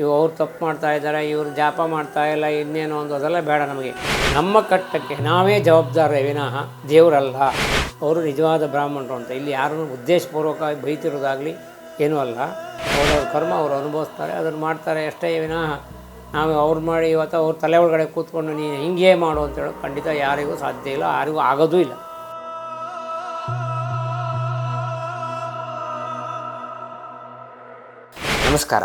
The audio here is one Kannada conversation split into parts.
ಇವು ಅವ್ರು ತಪ್ಪು ಮಾಡ್ತಾ ಇದ್ದಾರೆ ಇವರು ಜಾಪ ಮಾಡ್ತಾ ಇಲ್ಲ, ಇನ್ನೇನು ಒಂದು ಅದೆಲ್ಲ ಬೇಡ ನಮಗೆ. ನಮ್ಮ ಕಟ್ಟಕ್ಕೆ ನಾವೇ ಜವಾಬ್ದಾರ ವಿನಃ ದೇವರಲ್ಲ. ಅವರು ನಿಜವಾದ ಬ್ರಾಹ್ಮಣರು ಅಂತ. ಇಲ್ಲಿ ಯಾರನ್ನು ಉದ್ದೇಶಪೂರ್ವಕವಾಗಿ ಬೈತಿರೋದಾಗಲಿ ಏನೂ ಅಲ್ಲ. ಅವರವ್ರ ಕರ್ಮ ಅವರು ಅನುಭವಿಸ್ತಾರೆ, ಅದನ್ನು ಮಾಡ್ತಾರೆ ಅಷ್ಟೇ ವಿನಃ ನಾವು ಅವ್ರು ಮಾಡಿ ಇವತ್ತು ಅವ್ರ ತಲೆ ಒಳಗಡೆ ಕೂತ್ಕೊಂಡು ನೀನು ಹಿಂಗೆ ಮಾಡು ಅಂತ ಹೇಳೋದು ಖಂಡಿತ ಯಾರಿಗೂ ಸಾಧ್ಯ ಇಲ್ಲ, ಯಾರಿಗೂ ಆಗೋದೂ ಇಲ್ಲ. ನಮಸ್ಕಾರ.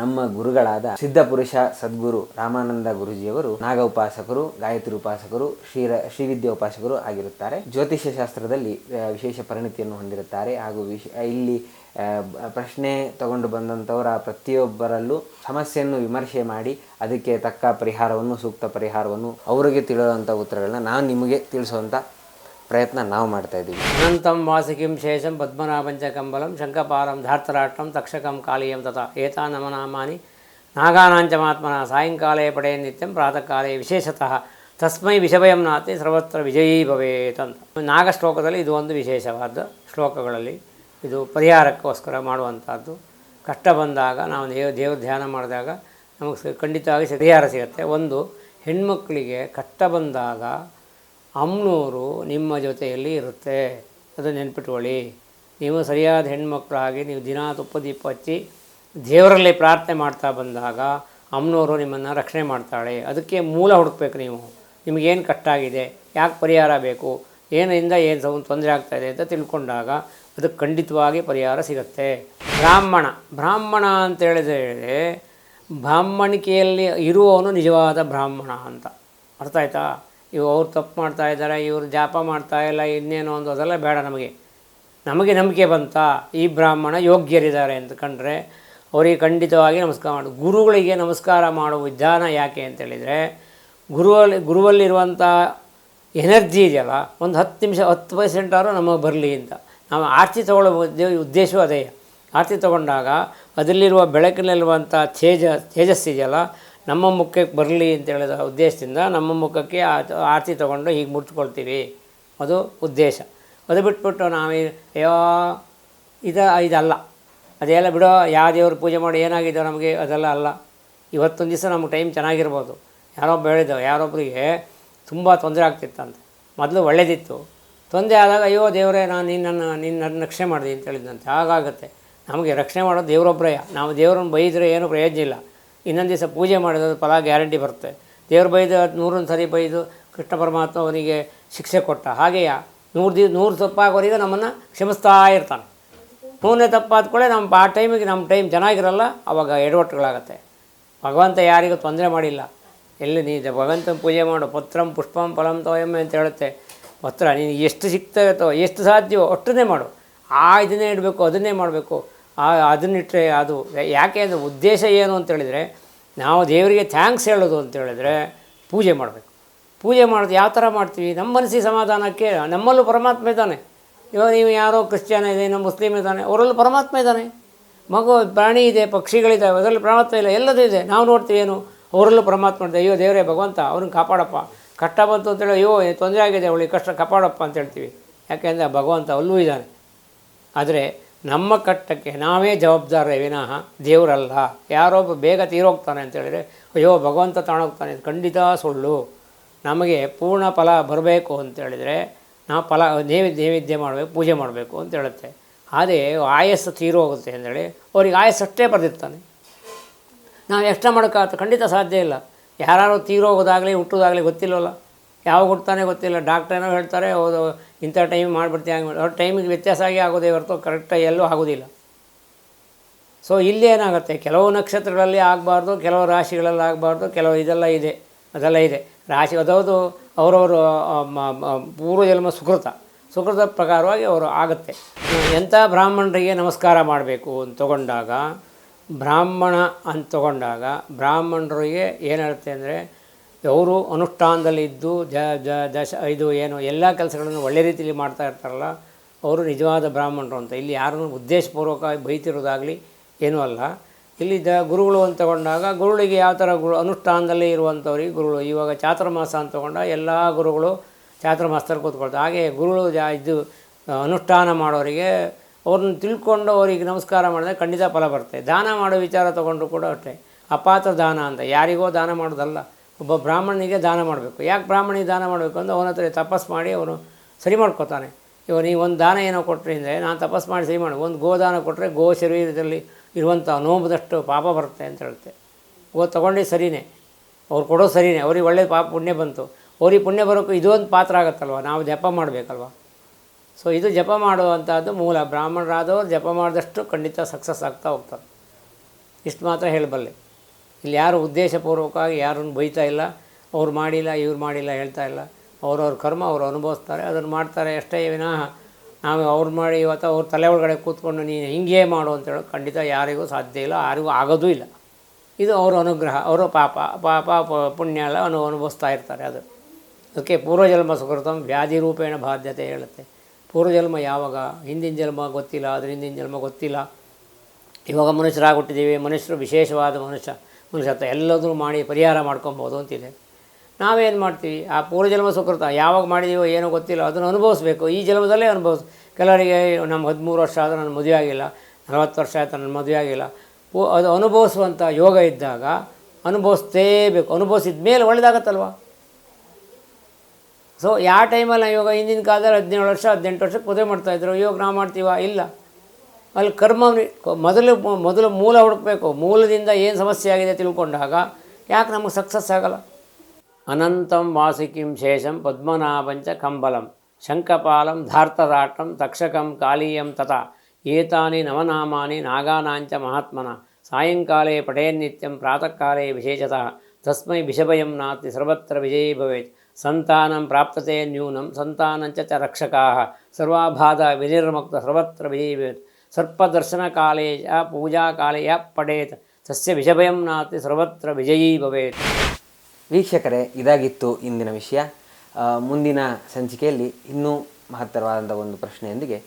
ನಮ್ಮ ಗುರುಗಳಾದ ಸಿದ್ಧಪುರುಷ ಸದ್ಗುರು ರಾಮಾನಂದ ಗುರುಜಿಯವರು ನಾಗ ಉಪಾಸಕರು ಗಾಯತ್ರಿ ಉಪಾಸಕರು, ಶ್ರೀರ, ಶ್ರೀವಿದ್ಯಾ ಉಪಾಸಕರು ಆಗಿರುತ್ತಾರೆ. ಜ್ಯೋತಿಷ್ಯ ಶಾಸ್ತ್ರದಲ್ಲಿ ವಿಶೇಷ ಪರಿಣತಿಯನ್ನು ಹೊಂದಿರುತ್ತಾರೆ. ಹಾಗೂ ವಿಶ್ ಇಲ್ಲಿ ಪ್ರಶ್ನೆ ತಗೊಂಡು ಬಂದಂಥವರ ಪ್ರತಿಯೊಬ್ಬರಲ್ಲೂ ಸಮಸ್ಯೆಯನ್ನು ವಿಮರ್ಶೆ ಮಾಡಿ ಅದಕ್ಕೆ ತಕ್ಕ ಪರಿಹಾರವನ್ನು, ಸೂಕ್ತ ಪರಿಹಾರವನ್ನು ಅವರಿಗೆ ತಿಳಿಯುವಂಥ ಉತ್ತರಗಳನ್ನ ನಾನು ನಿಮಗೆ ತಿಳಿಸುವಂಥ ಪ್ರಯತ್ನ ನಾವು ಮಾಡ್ತಾ ಇದ್ದೀವಿ ಅನಂತಂ ವಾಸಿಕಿಂ ಶೇಷಂ ಪದ್ಮನಾಭಂಚ ಕಂಬಲಂ ಶಂಖಪಾರಂ ಧಾರ್ತರಾಷ್ಟ್ರಂ ತಕ್ಷಕಂ ಕಾಳಿಯಂ ತಥಾ ಏತಾ ನಮನಾಮಾನಿ ನಾಗಾನಾಂಚ ಮಾತ್ಮನ ಸಾಯಂಕಾಲೇ ಪಡೆಯ ನಿತ್ಯಂ ಪ್ರಾತಃ ಕಾಲೇ ವಿಶೇಷತಃ ತಸ್ಮೈ ವಿಷಭಯಂ ನಾತಿ ಸರ್ವತ್ರ ವಿಜಯೀ ಭವೇತ್ ಅಂತ. ನಾಗ ಶ್ಲೋಕದಲ್ಲಿ ಇದು ಒಂದು ವಿಶೇಷವಾದ ಶ್ಲೋಕಗಳಲ್ಲಿ ಇದು ಪರಿಹಾರಕ್ಕೋಸ್ಕರ ಮಾಡುವಂಥದ್ದು. ಕಷ್ಟ ಬಂದಾಗ ನಾವು ದೇವ, ದೇವ್ರ ಧ್ಯಾನ ಮಾಡಿದಾಗ ನಮಗೆ ಖಂಡಿತವಾಗಿ ಪರಿಹಾರ ಸಿಗುತ್ತೆ. ಒಂದು, ಹೆಣ್ಮಕ್ಳಿಗೆ ಕಷ್ಟ ಬಂದಾಗ ಅಮ್ನೂರು ನಿಮ್ಮ ಜೊತೆಯಲ್ಲಿ ಇರುತ್ತೆ. ಅದು ನೆನ್ಪಿಟ್ಕೊಳ್ಳಿ. ನೀವು ಸರಿಯಾದ ಹೆಣ್ಮಕ್ಳಾಗಿ ನೀವು ದಿನ ತುಪ್ಪ ದೀಪ ಹಚ್ಚಿ ದೇವರಲ್ಲಿ ಪ್ರಾರ್ಥನೆ ಮಾಡ್ತಾ ಬಂದಾಗ ಅಮ್ಮನವರು ನಿಮ್ಮನ್ನು ರಕ್ಷಣೆ ಮಾಡ್ತಾಳೆ. ಅದಕ್ಕೆ ಮೂಲ ಹುಡುಕ್ಬೇಕು ನೀವು. ನಿಮಗೇನು ಕಷ್ಟ ಯಾಕೆ ಪರಿಹಾರ ಬೇಕು? ಏನಿಂದ ಏನು ತೊಂದರೆ ಆಗ್ತಾ ಇದೆ ಅಂತ ತಿಳ್ಕೊಂಡಾಗ ಅದಕ್ಕೆ ಖಂಡಿತವಾಗಿ ಪರಿಹಾರ ಸಿಗುತ್ತೆ. ಬ್ರಾಹ್ಮಣ. ಬ್ರಾಹ್ಮಣ ಅಂತ ಹೇಳಿದ್ರೆ ಬ್ರಾಹ್ಮಣಿಕೆಯಲ್ಲಿ ಇರುವವನು ನಿಜವಾದ ಬ್ರಾಹ್ಮಣ ಅಂತ. ಅರ್ಥ ಆಯ್ತಾ? ಇವು ಅವ್ರು ತಪ್ಪು ಮಾಡ್ತಾ ಇದ್ದಾರೆ, ಇವರು ಜಾಪ ಮಾಡ್ತಾ ಇಲ್ಲ, ಇನ್ನೇನು ಒಂದು ಅದೆಲ್ಲ ಬೇಡ ನಮಗೆ. ನಮಗೆ ನಂಬಿಕೆ ಬಂತ, ಈ ಬ್ರಾಹ್ಮಣ ಯೋಗ್ಯರಿದ್ದಾರೆ ಅಂತ ಕಂಡ್ರೆ, ಅವರಿಗೆ ಖಂಡಿತವಾಗಿ ನಮಸ್ಕಾರ ಮಾಡು. ಗುರುಗಳಿಗೆ ನಮಸ್ಕಾರ ಮಾಡುವ ವಿಧಾನ ಯಾಕೆ ಅಂತೇಳಿದರೆ ಗುರುವಲ್ಲಿ ಗುರುವಲ್ಲಿರುವಂಥ ಎನರ್ಜಿ ಇದೆಯಲ್ಲ, ಒಂದು ಹತ್ತು ನಿಮಿಷ, ಹತ್ತು ಪರ್ಸೆಂಟಾದ್ರೂ ನಮಗೆ ಬರಲಿ ಅಂತ. ನಾವು ಆರ್ತಿ ತಗೊಳ್ಳೋ ಉದ್ದೇ- ಉದ್ದೇಶವೂ ಅದೇ. ಆರತಿ ತಗೊಂಡಾಗ ಅದರಲ್ಲಿರುವ ಬೆಳಕಿನಲ್ಲಿರುವಂಥ ತೇಜ ತೇಜಸ್ಸಿದೆಯಲ್ಲ ನಮ್ಮ ಮುಖಕ್ಕೆ ಬರಲಿ ಅಂತ ಹೇಳಿದ ಉದ್ದೇಶದಿಂದ ನಮ್ಮ ಮುಖಕ್ಕೆ ಆರತಿ ತೊಗೊಂಡು ಹೀಗೆ ಮುಟ್ಕೊಳ್ತೀವಿ ಅದು ಉದ್ದೇಶ. ಅದು ಬಿಟ್ಬಿಟ್ಟು ನಾವು ಅಯ್ಯೋ, ಇದು, ಇದಲ್ಲ. ಅದೆಲ್ಲ ಬಿಡೋ ಯಾವ ದೇವ್ರ ಪೂಜೆ ಮಾಡಿ ಏನಾಗಿದೆ ನಮಗೆ ಅದೆಲ್ಲ ಅಲ್ಲ. ಇವತ್ತೊಂದು ದಿವಸ ನಮ್ಗೆ ಟೈಮ್ ಚೆನ್ನಾಗಿರ್ಬೋದು. ಯಾರೊಬ್ಬ ಹೇಳಿದ್ದೋ ಯಾರೊಬ್ಬರಿಗೆ ತುಂಬ ತೊಂದರೆ ಆಗ್ತಿತ್ತಂತೆ. ಮೊದಲು ಒಳ್ಳೇದಿತ್ತು. ತೊಂದರೆ ಆದಾಗ, ಅಯ್ಯೋ, ದೇವರೇ, ನಾನು ನಿನ್ನನ್ನು ನಿನ್ನ, ನನ್ನ ರಕ್ಷಣೆ ಮಾಡಿದೆ ಅಂತ ಹೇಳಿದಂತೆ ಹಾಗಾಗುತ್ತೆ. ನಮಗೆ ರಕ್ಷಣೆ ಮಾಡೋದು ದೇವರೊಬ್ಬರೇ ನಾವು ದೇವ್ರನ್ನ ಬೈದರೆ ಏನೂ ಪ್ರಯೋಜನ ಇಲ್ಲ. ಇನ್ನೊಂದು ದಿವಸ ಪೂಜೆ ಮಾಡಿದ್ರೆ ಫಲ ಗ್ಯಾರಂಟಿ ಬರುತ್ತೆ. ದೇವ್ರು ಬೈದು ನೂರೊಂದು ಸರಿ ಬೈದು ಕೃಷ್ಣ ಪರಮಾತ್ಮ ಅವನಿಗೆ ಶಿಕ್ಷೆ ಕೊಟ್ಟ ಹಾಗೆಯ ನೂರು ದಿವ್, ನೂರು ತಪ್ಪಾಗೋರಿಗೆ ನಮ್ಮನ್ನು ಕ್ಷಮಿಸ್ತಾ ಇರ್ತಾನೆ. ನೂರನೇ ತಪ್ಪಾದ ಕೂಡ ನಮ್ಮ ಆ ಟೈಮಿಗೆ ನಮ್ಮ ಟೈಮ್ ಚೆನ್ನಾಗಿರಲ್ಲ ಅವಾಗ ಎಡವಟ್ಟುಗಳಾಗತ್ತೆ. ಭಗವಂತ ಯಾರಿಗೂ ತೊಂದರೆ ಮಾಡಿಲ್ಲ. ಎಲ್ಲಿ ನೀ ಭಗವಂತನ ಪೂಜೆ ಮಾಡು, ಪತ್ರಂ ಪುಷ್ಪಂ ಫಲಂ ತೋಯಮ್ಮೆ ಅಂತ ಹೇಳುತ್ತೆ. ಪತ್ರ ನೀನು ಎಷ್ಟು ಸಿಗ್ತಾಯಿತ್ತೋ ಎಷ್ಟು ಸಾಧ್ಯವೋ ಅಷ್ಟನ್ನೇ ಮಾಡು. ಆ ಇದನ್ನೇ ಇಡಬೇಕು, ಅದನ್ನೇ ಮಾಡಬೇಕು. ಅದನ್ನಿಟ್ಟರೆ ಅದು ಯಾಕೆ ಅಂದರೆ ಉದ್ದೇಶ ಏನು ಅಂತೇಳಿದರೆ ನಾವು ದೇವರಿಗೆ ಥ್ಯಾಂಕ್ಸ್ ಹೇಳೋದು ಅಂತೇಳಿದರೆ ಪೂಜೆ ಮಾಡಬೇಕು. ಪೂಜೆ ಮಾಡೋದು ಯಾವ ಥರ ಮಾಡ್ತೀವಿ? ನಮ್ಮ ಮನಸ್ಸಿಗೆ ಸಮಾಧಾನಕ್ಕೆ, ನಮ್ಮಲ್ಲೂ ಪರಮಾತ್ಮ ಇದ್ದಾನೆ. ಇವಾಗ ನೀವು ಯಾರೋ ಕ್ರಿಶ್ಚಿಯನ್ ಇದೆ ನಮ್ಮ ಮುಸ್ಲಿಮ್ ಇದ್ದಾನೆ ಅವರಲ್ಲೂ ಪರಮಾತ್ಮ ಇದ್ದಾನೆ. ಮಗು, ಪ್ರಾಣಿ ಇದೆ ಪಕ್ಷಿಗಳಿದ್ದಾವೆ ಅದರಲ್ಲಿ ಪರಮಾತ್ಮ ಇಲ್ಲ, ಎಲ್ಲದೂ ಇದೆ. ನಾವು ನೋಡ್ತೀವಿ ಏನು? ಅವರಲ್ಲೂ ಪರಮಾತ್ಮ ಇದೆ ಅಯ್ಯೋ ದೇವರೇ, ಭಗವಂತ, ಅವ್ರನ್ನ ಕಾಪಾಡಪ್ಪ. ಕಷ್ಟ ಬಂತು ಅಂತೇಳಿ ಅಯ್ಯೋ ತೊಂದರೆ ಆಗಿದೆ, ಅವಳಿಗೆ ಕಷ್ಟ, ಕಾಪಾಡಪ್ಪ ಅಂತ ಹೇಳ್ತೀವಿ. ಯಾಕೆಂದರೆ ಭಗವಂತ ಅಲ್ಲೂ ಇದ್ದಾನೆ. ಆದರೆ ನಮ್ಮ ಕಟ್ಟಕ್ಕೆ ನಾವೇ ಜವಾಬ್ದಾರ ವಿನಃ ದೇವರಲ್ಲ. ಯಾರೊಬ್ಬ ಬೇಗ ತೀರೋಗ್ತಾನೆ ಅಂತೇಳಿದರೆ ಅಯ್ಯೋ, ಭಗವಂತ ತಾಣೋಗ್ತಾನೆ ಖಂಡಿತ ಸುಳ್ಳು. ನಮಗೆ ಪೂರ್ಣ ಫಲ ಬರಬೇಕು ಅಂತೇಳಿದರೆ ನಾವು ಫಲ, ನೈವೇದ್ಯ ನೈವೇದ್ಯ ಮಾಡಬೇಕು, ಪೂಜೆ ಮಾಡಬೇಕು ಅಂತ ಹೇಳುತ್ತೆ. ಅದೇ ಆಯಸ್ಸು ತೀರೋಗುತ್ತೆ ಅಂತೇಳಿ ಅವ್ರಿಗೆ ಆಯಸ್ಸಷ್ಟೇ ಬರೆದಿರ್ತಾನೆ. ನಾವು ಎಕ್ಸ್ಟ್ರಾ ಮಾಡೋಕ್ಕಾಗುತ್ತೆ, ಖಂಡಿತ ಸಾಧ್ಯ ಇಲ್ಲ. ಯಾರು ತೀರೋಗೋದಾಗಲಿ, ಹುಟ್ಟೋದಾಗಲಿ ಗೊತ್ತಿಲ್ಲವಲ್ಲ. ಯಾವಾಗ ಹುಡ್ತಾನೆ ಗೊತ್ತಿಲ್ಲ. ಡಾಕ್ಟ್ರೇನೋ ಹೇಳ್ತಾರೆ ಹೌದು ಇಂಥ ಟೈಮ್ ಮಾಡಿಬಿಡ್ತೀವಿ ಹಂಗೆ ಮಾಡಿ ಅವ್ರ ಟೈಮಿಗೆ ವ್ಯತ್ಯಾಸ ಆಗಿ ಆಗೋದೇ ಹೊರತು ಕರೆಕ್ಟಾಗಿ ಎಲ್ಲೂ ಆಗೋದಿಲ್ಲ. ಸೊ ಇಲ್ಲಿ ಏನಾಗುತ್ತೆ? ಕೆಲವು ನಕ್ಷತ್ರಗಳಲ್ಲಿ ಆಗಬಾರ್ದು, ಕೆಲವು ರಾಶಿಗಳಲ್ಲಿ ಆಗಬಾರ್ದು, ಕೆಲವು ಇದೆಲ್ಲ ಇದೆ. ಅದೆಲ್ಲ ಇದೆ. ರಾಶಿ, ಅದೌದು ಅವರವರು ಪೂರ್ವಜನ್ಮ ಸುಕೃತ. ಸುಕೃತ ಪ್ರಕಾರವಾಗಿ ಅವರು ಆಗುತ್ತೆ. ಎಂಥ ಬ್ರಾಹ್ಮಣರಿಗೆ ನಮಸ್ಕಾರ ಮಾಡಬೇಕು ಅಂತ ತಗೊಂಡಾಗ, ಬ್ರಾಹ್ಮಣ ಅಂತ ತಗೊಂಡಾಗ ಬ್ರಾಹ್ಮಣರಿಗೆ ಏನು ಹೇಳುತ್ತೆ ಅಂದರೆ ಅವರು ಅನುಷ್ಠಾನದಲ್ಲಿ ಇದ್ದು, ಜ ಜ, ದಶ ಇದು ಏನು, ಎಲ್ಲ ಕೆಲಸಗಳನ್ನು ಒಳ್ಳೆ ರೀತಿಯಲ್ಲಿ ಮಾಡ್ತಾ ಇರ್ತಾರಲ್ಲ, ಅವರು ನಿಜವಾದ ಬ್ರಾಹ್ಮಣರು ಅಂತ. ಇಲ್ಲಿ ಯಾರನ್ನು ಉದ್ದೇಶಪೂರ್ವಕವಾಗಿ ಬೈತಿರೋದಾಗಲಿ ಏನೂ ಅಲ್ಲ. ಇಲ್ಲಿ ದ, ಗುರುಗಳು ಅಂತ ತಗೊಂಡಾಗ ಗುರುಗಳಿಗೆ ಯಾವ ಥರ ಗುರು, ಅನುಷ್ಠಾನದಲ್ಲೇ ಇರುವಂಥವ್ರಿಗೆ ಗುರುಗಳು ಇವಾಗ ಚಾತುರ್ಮಾಸ ಅಂತ ತಗೊಂಡ ಎಲ್ಲ ಗುರುಗಳು ಚಾತುರ್ಮಾಸದಲ್ಲಿ ಕೂತ್ಕೊಳ್ತಾರೆ. ಹಾಗೆ ಗುರುಗಳು ಜಾ, ಇದು, ಅನುಷ್ಠಾನ ಮಾಡೋರಿಗೆ, ಅವ್ರನ್ನ ತಿಳ್ಕೊಂಡು ಅವರಿಗೆ ನಮಸ್ಕಾರ ಮಾಡಿದ್ರೆ ಖಂಡಿತ ಫಲ ಬರುತ್ತೆ. ದಾನ ಮಾಡೋ ವಿಚಾರ ತೊಗೊಂಡ್ರು ಕೂಡ ಅಷ್ಟೇ. ಅಪಾತ್ರ ದಾನ ಅಂತ. ಯಾರಿಗೋ ದಾನ ಮಾಡೋದಲ್ಲ. ಒಬ್ಬ ಬ್ರಾಹ್ಮಣನಿಗೆ ದಾನ ಮಾಡಬೇಕು. ಯಾಕೆ ಬ್ರಾಹ್ಮಣಿಗೆ ದಾನ ಮಾಡಬೇಕು ಅಂದರೆ ಅವನ ಹತ್ರ ತಪಸ್ ಮಾಡಿ ಅವನು ಸರಿ ಮಾಡ್ಕೋತಾನೆ. ಇವಾಗ ನೀವು ಒಂದು ದಾನ ಏನೋ ಕೊಟ್ಟರೆ ಅಂದರೆ ನಾನು ತಪಸ್ ಮಾಡಿ ಸರಿ ಮಾಡಿ. ಒಂದು ಗೋದಾನ ಕೊಟ್ಟರೆ ಗೋ ಶರೀರದಲ್ಲಿ ಇರುವಂಥ ನೋಂಬದಷ್ಟು ಪಾಪ ಬರುತ್ತೆ ಅಂತ ಹೇಳುತ್ತೆ. ಗೋ ತೊಗೊಂಡು ಸರಿಯೇ ಅವ್ರು ಕೊಡೋ ಸರಿಯೇ ಅವ್ರಿಗೆ ಒಳ್ಳೆಯ ಪಾಪ ಪುಣ್ಯ ಬಂತು. ಅವ್ರಿಗೆ ಪುಣ್ಯ ಬರೋಕ್ಕೂ ಒಂದು ಪಾತ್ರ ಆಗುತ್ತಲ್ವ? ನಾವು ಜಪ ಮಾಡಬೇಕಲ್ವ? ಸೊ ಇದು ಜಪ ಮಾಡುವಂಥದ್ದು ಮೂಲ. ಬ್ರಾಹ್ಮಣರಾದವರು ಜಪ ಮಾಡಿದಷ್ಟು ಖಂಡಿತ ಸಕ್ಸಸ್ ಆಗ್ತಾ ಹೋಗ್ತಾರೆ. ಇಷ್ಟು ಮಾತ್ರ ಹೇಳಬಲ್ಲೆ. ಇಲ್ಲಿ ಯಾರು ಉದ್ದೇಶಪೂರ್ವಕವಾಗಿ ಯಾರನ್ನು ಬೈತಾ ಇಲ್ಲ, ಅವ್ರು ಮಾಡಿಲ್ಲ, ಇವ್ರು ಮಾಡಿಲ್ಲ ಹೇಳ್ತಾ ಇಲ್ಲ. ಅವ್ರವ್ರ ಕರ್ಮ ಅವರು ಅನುಭವಿಸ್ತಾರೆ, ಅದನ್ನು ಮಾಡ್ತಾರೆ ಅಷ್ಟೇ ವಿನಃ. ನಾವು ಅವ್ರು ಮಾಡಿ ಇವತ್ತು ಅವ್ರ ತಲೆ ಒಳಗಡೆ ಕೂತ್ಕೊಂಡು ನೀನು ಹಿಂಗೇ ಮಾಡು ಅಂತ ಹೇಳೋ ಖಂಡಿತ ಯಾರಿಗೂ ಸಾಧ್ಯ ಇಲ್ಲ, ಯಾರಿಗೂ ಆಗೋದೂ ಇಲ್ಲ. ಇದು ಅವರ ಅನುಗ್ರಹ, ಅವರ ಪಾಪ ಪಾಪ ಪುಣ್ಯ ಎಲ್ಲ ಅನು ಅನುಭವಿಸ್ತಾ ಇರ್ತಾರೆ ಅದು. ಅದಕ್ಕೆ ಪೂರ್ವಜನ್ಮ ಸುಕೃತಂ ವ್ಯಾಧಿ ರೂಪೇಣ ಬಾಧ್ಯತೆ ಹೇಳುತ್ತೆ. ಪೂರ್ವಜನ್ಮ ಯಾವಾಗ? ಹಿಂದಿನ ಜನ್ಮ ಗೊತ್ತಿಲ್ಲ ಅದ್ರ ಹಿಂದಿನ ಜನ್ಮ ಗೊತ್ತಿಲ್ಲ. ಇವಾಗ ಮನುಷ್ಯರಾಗ್ಬಿಟ್ಟಿದ್ದೀವಿ, ಮನುಷ್ಯರು ವಿಶೇಷವಾದ ಮನುಷ್ಯ. ಮನುಷ್ಯತ್ವ ಎಲ್ಲದೂ ಮಾಡಿ ಪರಿಹಾರ ಮಾಡ್ಕೊಬೋದು ಅಂತಿದೆ. ನಾವೇನು ಮಾಡ್ತೀವಿ? ಆ ಪೂರ್ವಜನ್ಮ ಸುಕೃತ ಯಾವಾಗ ಮಾಡಿದೀವೋ ಏನೋ ಗೊತ್ತಿಲ್ಲ, ಅದನ್ನು ಅನುಭವಿಸ್ಬೇಕು. ಈ ಜನ್ಮದಲ್ಲೇ ಅನುಭವಿಸ್, ಕೆಲವರಿಗೆ ನಮ್ಮ ಹದಿಮೂರು ವರ್ಷ ಆದರೂ ನನ್ನ ಮದುವೆ ಆಗಿಲ್ಲ, ನಲವತ್ತು ವರ್ಷ ಆಯಿತು ನನ್ನ ಮದುವೆ ಆಗಿಲ್ಲ. ಓ, ಅದು ಅನುಭವಿಸುವಂಥ ಯೋಗ ಇದ್ದಾಗ ಅನುಭವಿಸ್ತೇಬೇಕು. ಅನುಭವಿಸಿದ ಮೇಲೆ ಒಳ್ಳೇದಾಗತ್ತಲ್ವ? ಸೊ ಯಾವ ಟೈಮಲ್ಲಿ ನಾವು ಇವಾಗ ಹಿಂದಿನ ಕಾಲದಲ್ಲಿ ಹದಿನೇಳು ವರ್ಷ, ಹದಿನೆಂಟು ವರ್ಷಕ್ಕೆ ಮದುವೆ ಮಾಡ್ತಾಯಿದ್ರು ಇವಾಗ ನಾವು ಮಾಡ್ತೀವ? ಇಲ್ಲ. ಅಲ್ಲಿ ಕರ್ಮ ಮೊದಲು ಮೊದಲು ಮೂಲ ಹುಡುಕಬೇಕು ಮೂಲದಿಂದ ಏನು ಸಮಸ್ಯೆ ಆಗಿದೆ ತಿಳ್ಕೊಂಡಾಗ ಯಾಕೆ ನಮಗೆ ಸಕ್ಸಸ್ ಆಗಲ್ಲ? ಅನಂತಂ ವಾಸಿಕಿಂ ಶೇಷಂ ಪದ್ಮನಾಭಂಚ ಕಂಬಲಂ ಶಂಕಪಾಲಂ ಧಾರ್ತರಾಟಂ ತಕ್ಷಕಂ ಕಾಲೀಯಂ ತಥಾ, ಏತಾನಿ ನವನಾಮಾನಿ ನಾಗಾನಾಂಚ ಮಹಾತ್ಮನ, ಸಾಯಂಕಾಲೇ ಪಠೇನ್ನಿತ್ಯಂ ಪ್ರಾತಃ ಕಾಲೇ ವಿಶೇಷತಃ, ತಸ್ಮೈ ವಿಷಭಯಂ ನಾಸ್ತಿ ಸರ್ವತ್ರ ವಿಜಯೀ ಭವೇತ್, ಸಂತಾನಂ ಪ್ರಾಪ್ತತೆ ನ್ಯೂನಂ, ಸಂತಾನಂಚ ಚ ರಕ್ಷಕಾಃ ಸರ್ವಾಬಾಧ ವಿನಿರ್ಮುಕ್ತ ಸರ್ವತ್ರ ವಿಜಯೀ ಭವೇತ್. ಸರ್ಪದರ್ಶನಕಾಲೇ ಯ ಪೂಜಾಕಾಲೇ ಯ ಪಡೇತ್. ಸಸ್ಯ ವಿಷಭಯಂ ನಾತಿ ಸರ್ವತ್ರ ವಿಜಯೀ ಭವೇತ್. ವೀಕ್ಷಕರೇ, ಇದಾಗಿತ್ತು ಇಂದಿನ ವಿಷಯ. ಮುಂದಿನ ಸಂಚಿಕೆಯಲ್ಲಿ ಇನ್ನೂ ಮಹತ್ತರವಾದಂಥ ಒಂದು ಪ್ರಶ್ನೆಯೊಂದಿಗೆ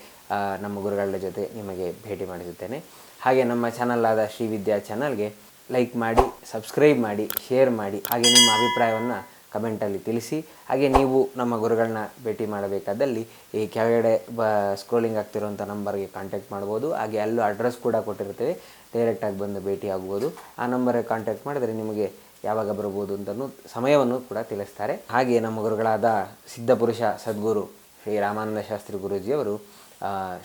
ನಮ್ಮ ಗುರುಗಳ ಜೊತೆ ನಿಮಗೆ ಭೇಟಿ ಮಾಡಿಸುತ್ತೇನೆ. ಹಾಗೆ ನಮ್ಮ ಚಾನಲ್ ಆದ ಶ್ರೀ ವಿದ್ಯಾ ಚಾನಲ್ಗೆ ಲೈಕ್ ಮಾಡಿ ಸಬ್ಸ್ಕ್ರೈಬ್ ಮಾಡಿ ಶೇರ್ ಮಾಡಿ, ಹಾಗೆ ನಿಮ್ಮ ಅಭಿಪ್ರಾಯವನ್ನು ಕಮೆಂಟಲ್ಲಿ ತಿಳಿಸಿ. ಹಾಗೆ ನೀವು ನಮ್ಮ ಗುರುಗಳನ್ನ ಭೇಟಿ ಮಾಡಬೇಕಾದಲ್ಲಿ ಈ ಕೆಳಗಡೆ ಬ ಸ್ಕ್ರೋಲಿಂಗ್ ಆಗ್ತಿರುವಂಥ ನಂಬರ್ಗೆ ಕಾಂಟ್ಯಾಕ್ಟ್ ಮಾಡ್ಬೋದು. ಹಾಗೆ ಅಲ್ಲೂ ಅಡ್ರೆಸ್ ಕೂಡ ಕೊಟ್ಟಿರ್ತೇವೆ ಡೈರೆಕ್ಟಾಗಿ ಬಂದು ಭೇಟಿ ಆಗ್ಬೋದು ಆ ನಂಬರ್ಗೆ ಕಾಂಟ್ಯಾಕ್ಟ್ ಮಾಡಿದರೆ ನಿಮಗೆ ಯಾವಾಗ ಬರ್ಬೋದು ಅಂತಲೂ ಸಮಯವನ್ನು ಕೂಡ ತಿಳಿಸ್ತಾರೆ. ಹಾಗೆ ನಮ್ಮ ಗುರುಗಳಾದ ಸಿದ್ಧಪುರುಷ ಸದ್ಗುರು ಶ್ರೀ ರಾಮಾನಂದ ಶಾಸ್ತ್ರಿ ಗುರೂಜಿಯವರು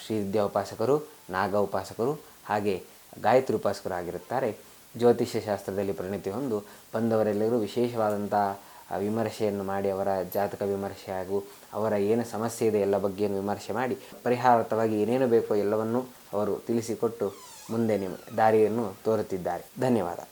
ಶ್ರೀ ವಿದ್ಯಾ ಉಪಾಸಕರು, ನಾಗ ಉಪಾಸಕರು, ಹಾಗೆ ಗಾಯತ್ರಿ ಉಪಾಸಕರು ಆಗಿರುತ್ತಾರೆ. ಜ್ಯೋತಿಷ್ಯ ಶಾಸ್ತ್ರದಲ್ಲಿ ಪರಿಣಿತಿ ಹೊಂದು ಬಂದವರೆಲ್ಲರೂ ವಿಶೇಷವಾದಂಥ ವಿಮರ್ಶೆಯನ್ನು ಮಾಡಿ ಅವರ ಜಾತಕ ವಿಮರ್ಶೆ ಹಾಗೂ ಅವರ ಏನು ಸಮಸ್ಯೆ ಇದೆ ಎಲ್ಲ ಬಗ್ಗೆ ವಿಮರ್ಶೆ ಮಾಡಿ ಪರಿಹಾರತವಾಗಿ ಏನೇನು ಬೇಕೋ ಎಲ್ಲವನ್ನೂ ಅವರು ತಿಳಿಸಿಕೊಟ್ಟು ಮುಂದೆ ನಿಮ್ಮ ದಾರಿಯನ್ನು ತೋರುತ್ತಿದ್ದಾರೆ. ಧನ್ಯವಾದ.